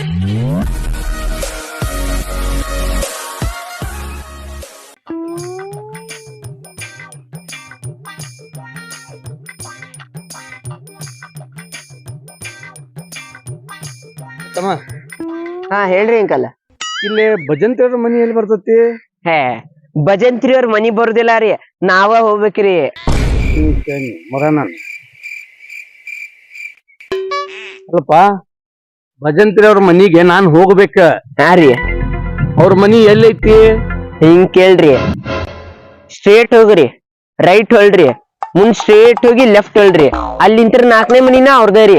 ತಮ್ಮ. ಹಾ ಹೇಳ್ರಿ ಅಂಕಲ್. ಇಲ್ಲಿ ಭಜಂತ್ರಿ ಮನಿ ಎಲ್ಲಿ ಬರ್ತತಿ? ಹೇ ಭಜಂತ್ರಿ ಅವ್ರ ಮನಿ ಬರುದಿಲ್ಲ ರೀ. ನಾವ ಹೋಗ್ಬೇಕ್ರಿ. ಮರ ನಾನು ಅಲ್ಲಪ್ಪ. ಭಜಂತ್ರಿ ಅವ್ರ ಮನಿಗೆ ನಾನ್ ಹೋಗ್ಬೇಕ. ಹಾ ರೀ. ಅವ್ರ ಮನಿ ಎಲ್ಲೈತಿ? ಹಿಂಗ್ ಕೇಳ್ರಿ. ಸ್ಟ್ರೇಟ್ ಹೋಗ್ರಿ. ರೈಟ್ ಹೊಳ್ರಿ ಮುಂದ್ ಸ್ಟ್ರೇಟ್ ಹೋಗಿ ಲೆಫ್ಟ್ ಹೊಳ್ರಿ ಅಲ್ಲಿಂತ್ರ ನಾಲ್ಕನೇ ಮನಿನ ಅವ್ರದೇ ರೀ.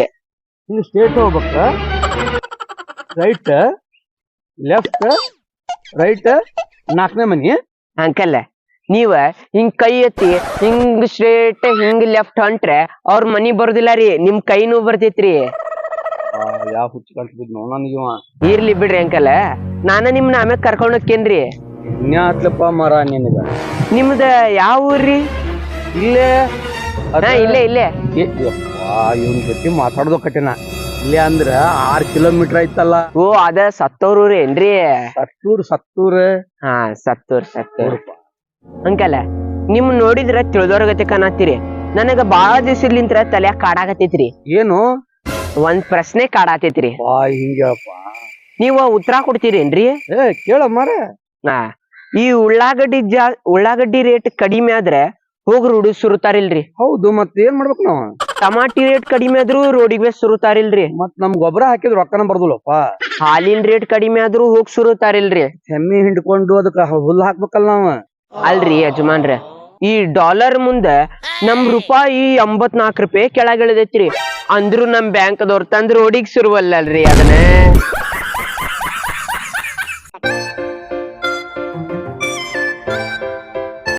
ಸ್ಟೇಟ್ ಹೋಗ್ಬೇಕ? ರೈಟ್ ಲೆಫ್ಟ್ ರೈಟ್ ನಾಲ್ಕನೇ ಮನಿ? ಅಂಕಲ್ ನೀವ ಹಿಂಗ್ ಕೈ ಎತ್ತಿ ಹಿಂಗ್ ಸ್ಟ್ರೇಟ್ ಹಿಂಗ್ ಲೆಫ್ಟ್ ಹೊಂಟ್ರೆ ಅವ್ರ ಮನಿ ಬರುದಿಲ್ಲ ರೀ. ನಿಮ್ ಕೈನೂ ಬರ್ತೈತ್ರಿ. ಯಾವ ಹುಚ್ಚು ಇರ್ಲಿ ಬಿಡ್ರಿ ಅಂಕಲ್. ನಾನ ನಿಮ್ನ ಆಮ್ಯಾಗ ಕರ್ಕೊಂಡ್ ಇನ್ಯಾತ್ಲಪ್ಪ ಮರ ನಿನಗ? ನಿಮ್ದ ಯಾವ ಊರ್ರಿ? ಇಲ್ಲೇ ಅದ- ಹಾ ಇಲ್ಲೇ ಇಲ್ಲೇ. ಏ, ಯಪ್ಪಾ ಇವನ್ ಜೊತೆ ಮಾತಾಡೋದು ಕಠಿಣ ಇಲ್ಲೇ ಅಂದ್ರ ಆರ್ ಕಿಲೋಮೀಟರ್ ಐತಲ್ಲ. ಓ ಅದ ಸತ್ತೋರ್ ಊರ್ ಏನ್ರಿ? ಸತ್ತೂರ್ ಸತ್ತೂರ್. ಹಾ ಸತ್ತೂರ್ ಸತ್ತೂರ್. ಅಂಕಲ್ ನಿಮ್ ನೋಡಿದ್ರ ತಿಳಿದೋರ್ ಗತಿ ಕಾಣತ್ತೀರಿ. ನನಗ ಬಾಳ ದಿವ್ಸಲಿಂತ್ರ ತಲ್ಯಾಗ ಕಾಡಾಗತ್ತೈತ್ರಿ ಏನು? ಒಂದ್ ಪ್ರಶ್ನೆ ಕಾಡಾತೈತ್ರಿ ಬಾ ಹಿಂಗಪ್ಪ ನೀವ ಉತ್ತರ ಕೊಡ್ತೀರೇನ್ರಿ? ಏ ಕೇಳ ಮಾರ ಹಾ. ಈ ಉಳ್ಳಾಗಡ್ಡಿ ಜಾ ಉಳ್ಳಾಗಡ್ಡಿ ರೇಟ್ ಕಡಿಮೆ ಆದ್ರೆ ಹೋಗಿ ರೋಡಿ ಸುರುತಾರಿಲ್ರಿ. ಹೌದು ಮತ್ ಏನ್ ಮಾಡ್ಬೇಕು ನಾವು? ಟಮಾಟಿ ರೇಟ್ ಕಡಿಮೆ ಆದ್ರೂ ರೋಡಿಗೆ ಸುರುತಾರಿಲ್ರಿ. ಮತ್ ನಮ್ ಗೊಬ್ಬರ ಹಾಕಿದ್ರು ರೊಕ್ಕನ ಬರ್ದಲ್ಲಪ್ಪ. ಹಾಲಿನ ರೇಟ್ ಕಡಿಮೆ ಆದ್ರೂ ಹೋಗ್ ಸುರುತಾರಿಲ್ರಿ. ಹೆಮ್ಮೆ ಹಿಂಡ್ಕೊಂಡು ಅದಕ್ಕ ಹುಲ್ಲು ಹಾಕ್ಬೇಕಲ್ಲ ನಾವ್. ಅಲ್ರಿ ಯಜಮಾನ್ರ. ಈ ಡಾಲರ್ ಮುಂದೆ ನಮ್ ರೂಪಾಯಿ ಎಂಬತ್ನಾಲ್ಕು ರೂಪಾಯಿ ಕೆಳಗಿಳಿದೈತ್ರಿ. ಅಂದ್ರು ನಮ್ ಬ್ಯಾಂಕ್ದವ್ರ ತಂದ್ ರೋಡಿಗ್ ಸುರುವಲ್ಲಲ್ರಿ ಅದನ್ನ.